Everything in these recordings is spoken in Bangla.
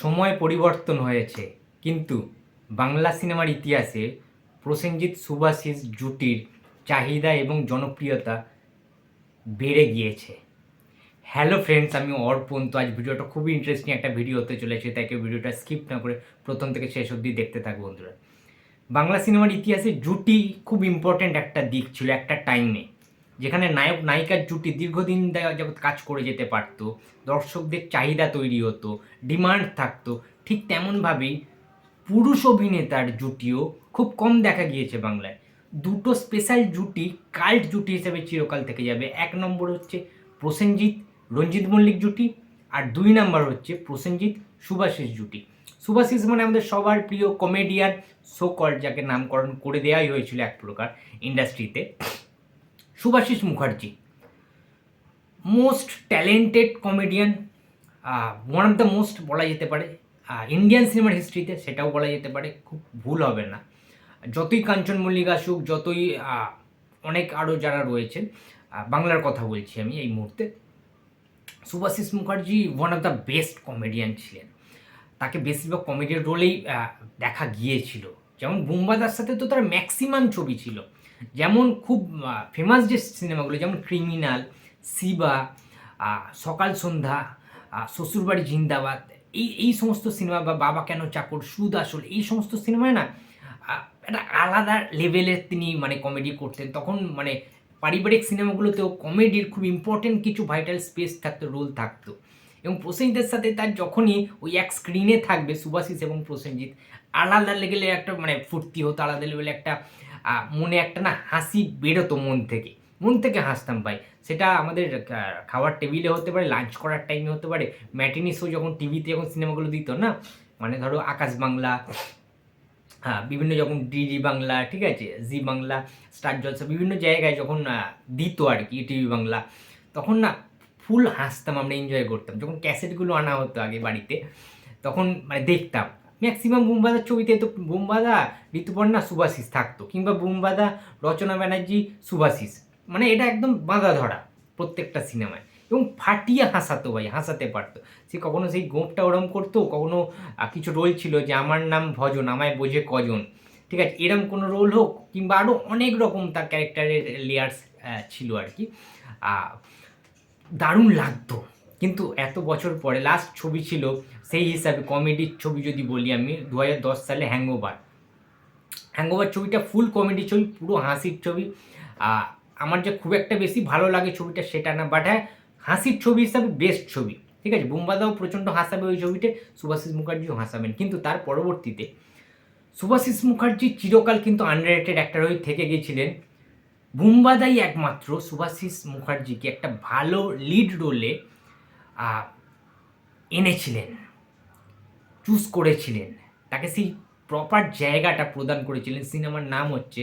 সময় পরিবর্তন হয়েছে। কিন্তু বাংলা সিনেমার ইতিহাসে প্রসেনজিৎ, সুভাষিস জুটির চাহিদা এবং জনপ্রিয়তা বেড়ে গিয়েছে। হ্যালো ফ্রেন্ডস আমি অর্পণ। তো আজ ভিডিওটা খুবই ইন্টারেস্টিং একটা ভিডিও হতে চলেছে, তাই কেউ ভিডিওটা স্কিপ না করে প্রথম থেকে শেষ অবধি দেখতে থাকব বন্ধুরা। বাংলা সিনেমার ইতিহাসে জুটি খুব ইম্পর্ট্যান্ট একটা দিক ছিল একটা টাইমে যেখানে নায়ক, নায়িকার জুটি দীর্ঘদিন যাবৎ কাজ করে যেতে পারতো, দর্শকদের চাহিদা তৈরি হতো, ডিমান্ড থাকতো, ঠিক তেমনভাবেই পুরুষ অভিনেতার জুটিও খুব কম দেখা গিয়েছে বাংলায়। দুটো স্পেশাল জুটি কাল্ট জুটি হিসেবে চিরকাল থেকে যাবে। এক নম্বর হচ্ছে প্রসেনজিৎ রঞ্জিত মল্লিক জুটি আর দুই নম্বর হচ্ছে প্রসেনজিৎ সুভাষিস জুটি। সুভাষিস মানে আমাদের সবার প্রিয় কমেডিয়ান শো কল যাকে নামকরণ করে দেওয়াই হয়েছিল এক প্রকার ইন্ডাস্ট্রিতে Subhashis Mukherjee. Most talented comedian one of the most বলা যেতে পারে। ইন্ডিয়ান সিনেমার হিস্ট্রিতে সেটাও বলা যেতে পারে, খুব ভুল হবে না। যতই কাঞ্চন মল্লিক আসুক, যতই অনেক আরও যারা রয়েছেন বাংলার কথা বলছি আমি এই মুহূর্তে। Subhashis Mukherjee one of the best comedian ছিলেন। তাকে বেশিরভাগ কমেডির রোলেই দেখা গিয়েছিল। যেমন বুম্বাদার সাথে তো তার ম্যাক্সিমাম ছবি ছিল। যেমন খুব ফেমাস যে সিনেমাগুলো যেমন ক্রিমিনাল সিবা সকাল সন্ধ্যা শ্বশুরবাড়ি জিন্দাবাদ, এই এই সমস্ত সিনেমা বা বাবা কেন চাকর, সুদ আসল, এই সমস্ত সিনেমায় না একটা আলাদা লেভেলের তিনি মানে কমেডি করতেন। তখন মানে পারিবারিক সিনেমাগুলোতেও কমেডির খুব ইম্পর্টেন্ট কিছু ভাইটাল স্পেস থাকতো রোল থাকতো। এবং প্রসেনজিতের সাথে তার যখনই ওই এক স্ক্রিনে থাকবে সুভাষিস এবং প্রসেনজিৎ, আলাদা লেভেলে একটা মানে ফুর্তি হতো, আলাদা লেভেলে একটা মনে একটা না হাসি বেরোতো মন থেকে। মন থেকে হাসতাম ভাই। সেটা আমাদের খাওয়ার টেবিলে হতে পারে লাঞ্চ করার টাইমে হতে পারে। ম্যাটিনি শো যখন টিভিতে যখন সিনেমাগুলো দিত না মানে ধরো আকাশ বাংলা হ্যাঁ বিভিন্ন যখন ডিডি বাংলা, ঠিক আছে জি বাংলা স্টার জলসা, বিভিন্ন জায়গায় যখন দিত আর কি টিভি বাংলা, তখন না ফুল হাসতাম, আমরা এনজয় করতাম। যখন ক্যাসেটগুলো আনা হতো আগে বাড়িতে, তখন মানে দেখতাম। ম্যাক্সিমাম বুমবাদার ছবিতে তো বুমবাদা ঋতুপর্ণা সুভাষিস থাকতো, কিংবা বুমবাদা রচনা ব্যানার্জি সুভাষিস মানে এটা একদম বাঁধা ধরা প্রত্যেকটা সিনেমায়। এবং ফাটিয়ে হাসাতো ভাই, হাসাতে পারতো। সে কখনো সেই গোঁপটা ওরম করতো, কখনো কিছু রোল ছিল যে, আমার নাম ভজন, আমায় বোঝে কজন। ঠিক আছে, এরম কোনো রোল হোক, কিংবা আরও অনেক রকম তার ক্যারেক্টারের লেয়ার্স ছিল আর কি। দারুণ লাগতো। কিন্তু এত বছর পরে লাস্ট ছবি ছিল, সেই হিসাবে কমেডির ছবি যদি বলি আমি দু হাজার দশ সালে হ্যাংওভার হ্যাংওভার ছবিটা ফুল কমেডি ছবি, পুরো হাসির ছবি। আমার যে খুব একটা বেশি ভালো লাগে ছবিটা সেটা না বাট হ্যাঁ হাসির ছবি হিসাবে বেস্ট ছবি। ঠিক আছে, বুম্বাদাও প্রচণ্ড হাসাবে ওই ছবিতে, সুভাষিস মুখার্জিও হাসাবেন। কিন্তু তার পরবর্তীতে, সুভাষিস মুখার্জি চিরকাল কিন্তু আন্ডারেটেড অ্যাক্টর হয়ে থেকে গিয়েছিলেন বুম্বাদাই একমাত্র সুভাষিস মুখার্জিকে একটা ভালো লিড রোলে এনেছিলেন চুজ করেছিলেন। তাকে সেই প্রপার জায়গাটা প্রদান করেছিলেন। সিনেমার নাম হচ্ছে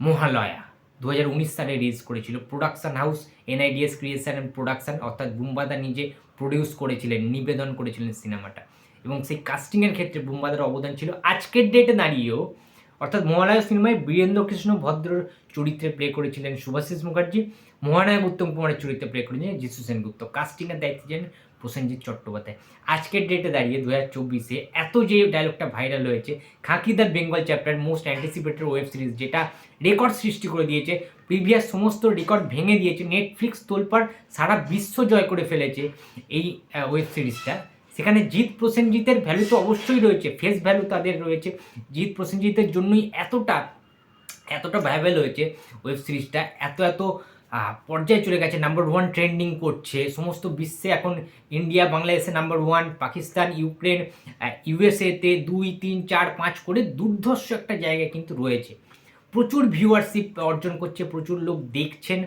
মহালয়া। দু হাজার উনিশ সালে রিলিজ করেছিল। Production house NIDS creation and production অর্থাৎ বুম্বাদা নিজে প্রডিউস করেছিলেন, নিবেদন করেছিলেন সিনেমাটা। এবং সেই কাস্টিংয়ের ক্ষেত্রে বুম্বাদার অবদান ছিল। আজকের ডেটে দাঁড়িয়েও অর্থাৎ মহালয়া সিনেমায় বীরেন্দ্র কৃষ্ণ ভদ্র চরিত্রে প্লে করেছিলেন সুভাষিস মুখার্জি, মহানায়ক উত্তম কুমারের চরিত্রে প্লে করেছিলেন যিশু সেনগুপ্ত। কাস্টিংয়ের দায়িত্ব ছিলেন প্রসেনজিৎ চট্টোপাধ্যায়। আজকের ডেটে দাঁড়িয়ে দু হাজার চব্বিশে এত যে ডায়লগটা ভাইরাল হয়েছে khaki the Bengal chapter most anticipated web series যেটা রেকর্ড সৃষ্টি করে দিয়েছে প্রিভিয়াস সমস্ত রেকর্ড ভেঙে দিয়েছে নেটফ্লিক্স তোলপার সারা বিশ্ব জয় করে ফেলেছে এই ওয়েব সিরিজটা সেখানে জিৎ প্রসেনজিতের ভ্যালু তো অবশ্যই রয়েছে ফেস ভ্যালু তাদের রয়েছে। জিৎ প্রসেনজিতের জন্যই এতটা এতটা ভাইবেল হয়েছে ওয়েব সিরিজটা এত এত পর্যায়ে চলে গেছে। নাম্বার ওয়ান ট্রেন্ডিং করছে, সমস্ত বিশ্বে এখন ইন্ডিয়া বাংলাদেশে নাম্বার ওয়ান পাকিস্তান ইউক্রেন ইউএসএতে দুই, তিন, চার, পাঁচ করে দুর্ধর্ষ একটা জায়গায় কিন্তু রয়েছে। প্রচুর ভিউয়ারশিপ অর্জন করছে, প্রচুর লোক দেখছেন।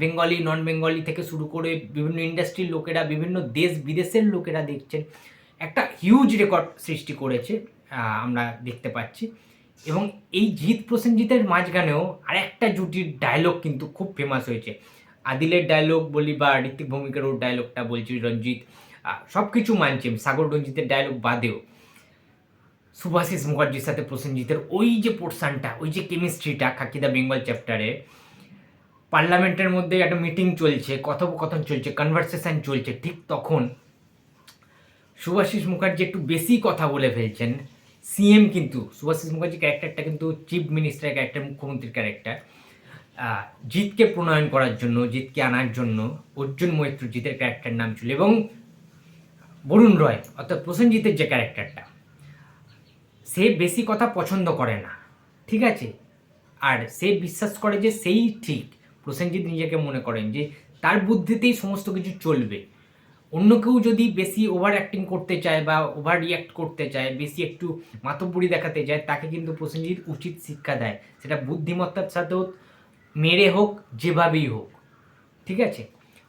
বেঙ্গলি নন বেঙ্গলি থেকে শুরু করে বিভিন্ন ইন্ডাস্ট্রির লোকেরা, বিভিন্ন দেশ বিদেশের লোকেরা দেখছেন, একটা হিউজ রেকর্ড সৃষ্টি করেছে আমরা দেখতে পাচ্ছি। এবং এই জিৎ প্রসেনজিতের মাঝখানেও আরেকটা জুটির ডায়লগ কিন্তু খুব ফেমাস হয়েছে। আদিলের ডায়লগ বলি বা ঋতিক ভৌমিকের ওর ডায়লগটা বলছি রঞ্জিত সব কিছু মানছি সাগর রঞ্জিতের ডায়লগ বাদেও। সুভাষিস মুখার্জির সাথে প্রসেনজিতের ওই যে পোর্শনটা ওই যে কেমিস্ট্রিটা খাকিদা বেঙ্গল চ্যাপ্টারে পার্লামেন্টের মধ্যে একটা মিটিং চলছে, কথোপকথন চলছে কনভারসেশন চলছে, ঠিক তখন সুভাষিস মুখার্জি একটু বেশি কথা বলে ফেলছেন। সিএম কিন্তু, সুভাষিস মুখার্জি ক্যারেক্টারটা কিন্তু চিফ মিনিস্টার ক্যারেক্টার মুখ্যমন্ত্রীর ক্যারেক্টার জিতকে প্রণয়ন করার জন্য জিতকে আনার জন্য অর্জুন মৈত্র জিতের ক্যারেক্টার নাম ছিল। এবং বরুণ রয়, অর্থাৎ প্রসেনজিতের যে ক্যারেক্টারটা সে বেশি কথা পছন্দ করে না, ঠিক আছে? আর সে বিশ্বাস করে যে সেই ঠিক। প্রসেনজিৎ নিজেকে মনে করেন যে তার বুদ্ধিতেই সমস্ত কিছু চলবে। অন্য কেউ যদি বেশি ওভার অ্যাক্টিং করতে চায় বা ওভার রিয়াক্ট করতে চায়, বেশি একটু মাতব্বরি দেখাতে চায়, তাকে কিন্তু প্রসেনজিৎ উচিত শিক্ষা দেয়। সেটা বুদ্ধিমত্তার সাথেও মেরে হোক, যেভাবেই হোক। ঠিক আছে?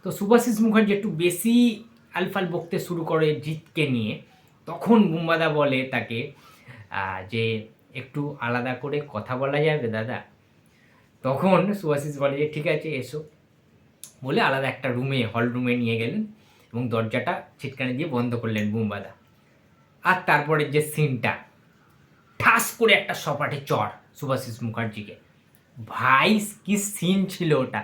তো সুভাষিস মুখার্জি একটু বেশি আলফাল বকতে শুরু করে জিতকে নিয়ে। তখন বুম্বাদা বলে তাকে যে একটু আলাদা করে কথা বলা যাবে, দাদা। তখন সুভাষিস বলে যে, ঠিক আছে, এসো। বলে আলাদা একটা রুমে হল রুমে নিয়ে গেলেন এবং দরজাটা ছিটকানি দিয়ে বন্ধ করলেন বুম্বাদা। আর তারপরে যে সিনটা ঠাস করে একটা সপাটে চর সুভাষিস মুখার্জিকে। ভাই, কি সিন ছিল ওটা?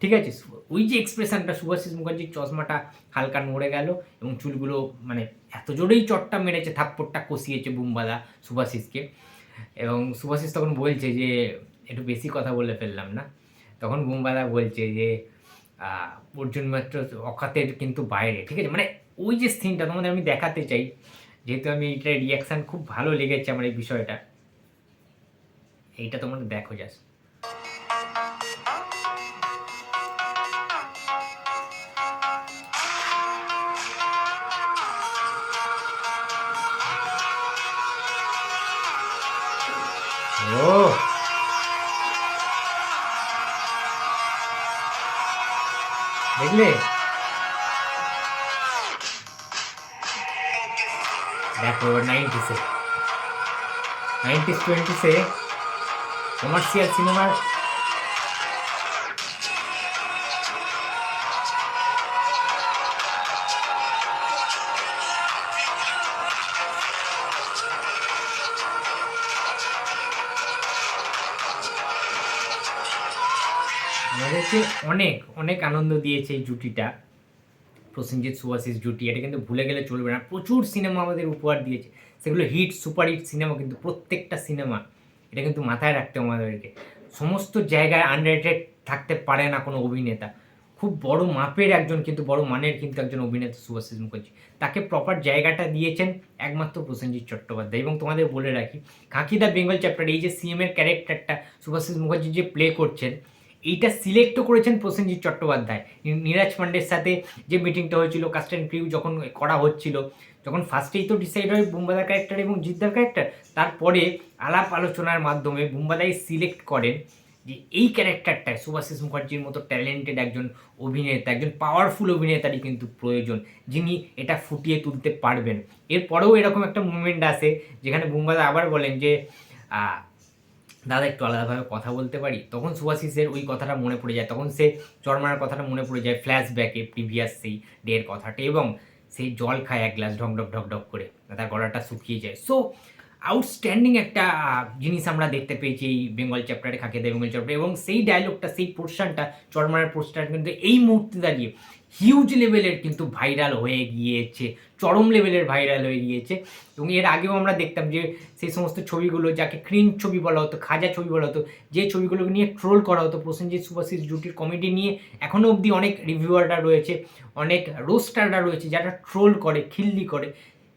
ঠিক আছে ওই যে এক্সপ্রেশনটা সুভাষিস মুখার্জির চশমাটা হালকা নড়ে গেল এবং চুলগুলো মানে এত জোরেই চটটা মেরেছে, থাপ্পড়টা কষিয়েছে বুম্বাদা সুভাষিসকে। এবং সুভাষিস তখন বলছে যে একটু বেশি কথা বলে ফেললাম না? তখন বুম্বাদা বলছে যে অর্জুন মাত্র অকাতের কিন্তু বাইরে, ঠিক আছে? মানে ওই যে সিনটা তোমাদের আমি দেখাতে চাই, যেহেতু আমি এটা রিয়াকশান খুব ভালো লেগেছে আমার এই বিষয়টা। এইটা তোমরা দেখো জাস্ট ও! দেখলে? দেখো নাইনটিসে নাইনটিস টোয়েন্টিসে কমার্শিয়াল সিনেমার আমাদেরকে অনেক অনেক আনন্দ দিয়েছে এই জুটিটা। প্রসেনজিৎ সুভাষিস জুটি, এটা কিন্তু ভুলে গেলে চলবে না। প্রচুর সিনেমা আমাদের উপহার দিয়েছে। সেগুলো হিট, সুপার হিট সিনেমা কিন্তু প্রত্যেকটা সিনেমা, এটা কিন্তু মাথায় রাখতে আমাদেরকে। সমস্ত জায়গায় আনরেটেড থাকতে পারে না কোনো অভিনেতা। খুব বড় মাপের একজন কিন্তু, বড় মানের কিন্তু একজন অভিনেতা সুভাষিস মুখার্জি। তাকে প্রপার জায়গাটা দিয়েছেন একমাত্র প্রসেনজিৎ চট্টোপাধ্যায়। এবং তোমাদের বলে রাখি কাকিদা বেঙ্গল চ্যাপ্টার এই যে সিএম এর ক্যারেক্টারটা সুভাষিস মুখার্জি যে প্লে করছেন এইটা সিলেক্টও করেছেন প্রসেনজিৎ চট্টোপাধ্যায়। নীরাজ পান্ডের সাথে যে মিটিংটা হয়েছিল কাস্ট অ্যান্ড ক্রিউ যখন করা হচ্ছিল, যখন ফার্স্টেই তো ডিসাইড হয় বুম্বাদার ক্যারেক্টার এবং জিদ্দার ক্যারেক্টার তারপরে আলাপ আলোচনার মাধ্যমে বুম্বাদাই সিলেক্ট করেন যে এই ক্যারেক্টারটায় সুভাষিস মুখার্জির মতো ট্যালেন্টেড একজন অভিনেতা, একজন পাওয়ারফুল অভিনেতারই কিন্তু প্রয়োজন, যিনি এটা ফুটিয়ে তুলতে পারবেন। এরপরেও এরকম একটা মুভমেন্ট আসে, যেখানে বুম্বাদা আবার বলেন যে দাদা একটু আলাদাভাবে কথা বলতে পারি? তখন সুভাষিসের ওই কথাটা মনে পড়ে যায়, তখন সে চরমার কথাটা মনে পড়ে যায় ফ্ল্যাশব্যাকে প্রিভিয়াস সেই ডের কথাটা এবং সেই জল খায় এক গ্লাস ঢক ঢক ঢক ঢক করে, তার গলাটা শুকিয়ে যায়। সো আউটস্ট্যান্ডিং একটা জিনিস আমরা দেখতে পেয়েছি এই বেঙ্গল চ্যাপ্টারে খাকিদা বেঙ্গল চ্যাপ্টারে এবং সেই ডায়লগটা সেই পোর্শনটা চরমারের পোস্টার কিন্তু এই মুহূর্তে দাঁড়িয়ে। হিউজ লেভেলের কিন্তু ভাইরাল হয়ে গিয়েছে, চরম লেভেলের ভাইরাল হয়ে গিয়েছে। এবং এর আগেও আমরা দেখতাম যে সেই সমস্ত ছবিগুলো যাকে ক্রিন ছবি বলা হতো, খাজা ছবি বলা হতো, যে ছবিগুলোকে নিয়ে ট্রোল করা হতো প্রসেনজিৎ সুভাষিস জুটির কমেডি নিয়ে। এখনও অবধি অনেক রিভিউয়াররা রয়েছে, অনেক রোস্টাররা রয়েছে যারা ট্রোল করে, খিল্লি করে।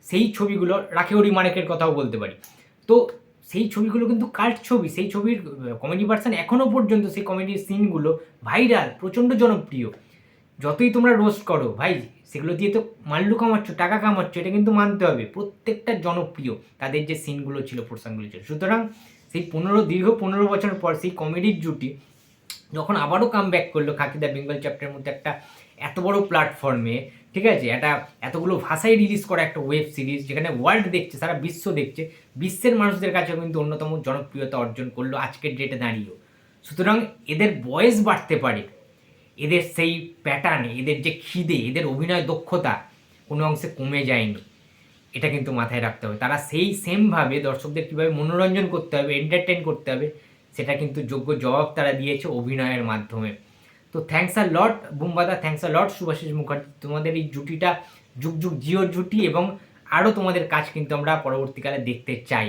সেই ছবিগুলো, রাখেওরি মারেকের কথাও বলতে পারি। তো সেই ছবিগুলো কিন্তু কাল্ট ছবি, সেই ছবির কমেডি ভার্সান এখনও পর্যন্ত সেই কমেডির সিনগুলো ভাইরাল প্রচণ্ড জনপ্রিয়। যতই তোমরা রোস্ট করো, ভাই, সেগুলো দিয়ে তো মাল্লু কামাচ্ছ, টাকা কামাচ্ছ, এটা কিন্তু মানতে হবে। প্রত্যেকটা জনপ্রিয় তাদের যে সিনগুলো ছিল পোর্শনগুলো ছিল। সুতরাং সেই পনেরো, দীর্ঘ পনেরো বছর পর সেই কমেডির জুটি যখন আবারও কাম ব্যাক করল খাকিদা বেঙ্গল চ্যাপ্টারের মধ্যে একটা এত বড় প্ল্যাটফর্মে ঠিক আছে? একটা এতগুলো ভাষায় রিলিজ করা একটা ওয়েব সিরিজ যেখানে ওয়ার্ল্ড দেখছে, সারা বিশ্ব দেখছে, বিশ্বের মানুষদের কাছেও কিন্তু অন্যতম জনপ্রিয়তা অর্জন করল আজকের ডেটে দাঁড়িয়েও। সুতরাং এদের বয়স বাড়তে পারে। এদের সেই প্যাটার্ন এদের যে খিদে, এদের অভিনয় দক্ষতা কোনো অংশে কমে যায়নি। এটা কিন্তু মাথায় রাখতে হবে। তারা সেই সেমভাবে দর্শকদের কীভাবে মনোরঞ্জন করতে হবে এন্টারটেন করতে হবে, সেটা কিন্তু যোগ্য জবাব তারা দিয়েছে অভিনয়ের মাধ্যমে। তো thanks a lot বুম্বাদা thanks a lot Subhashis Mukherjee. তোমাদের এই জুটিটা যুগ যুগ জিও জুটি এবং আরও তোমাদের কাজ কিন্তু আমরা পরবর্তীকালে দেখতে চাই।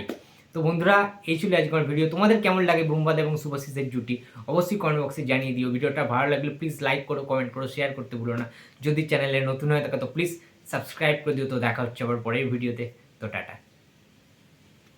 তো বন্ধুরা, এই ছিল আজকের ভিডিও তোমাদের কেমন লাগে বুমবাদ এবং শুভাশিসের জুটি? অবশ্যই কমেন্ট বক্সে জানিয়ে দিও। ভিডিওটা ভালো লাগলে প্লিজ লাইক করো কমেন্ট করো শেয়ার করতে ভুলো না। যদি চ্যানেলে নতুন হয়ে থাকে, তো প্লিজ সাবস্ক্রাইব করে দিও। তো দেখা হচ্ছে আবার পরের ভিডিওতে তো টাটা।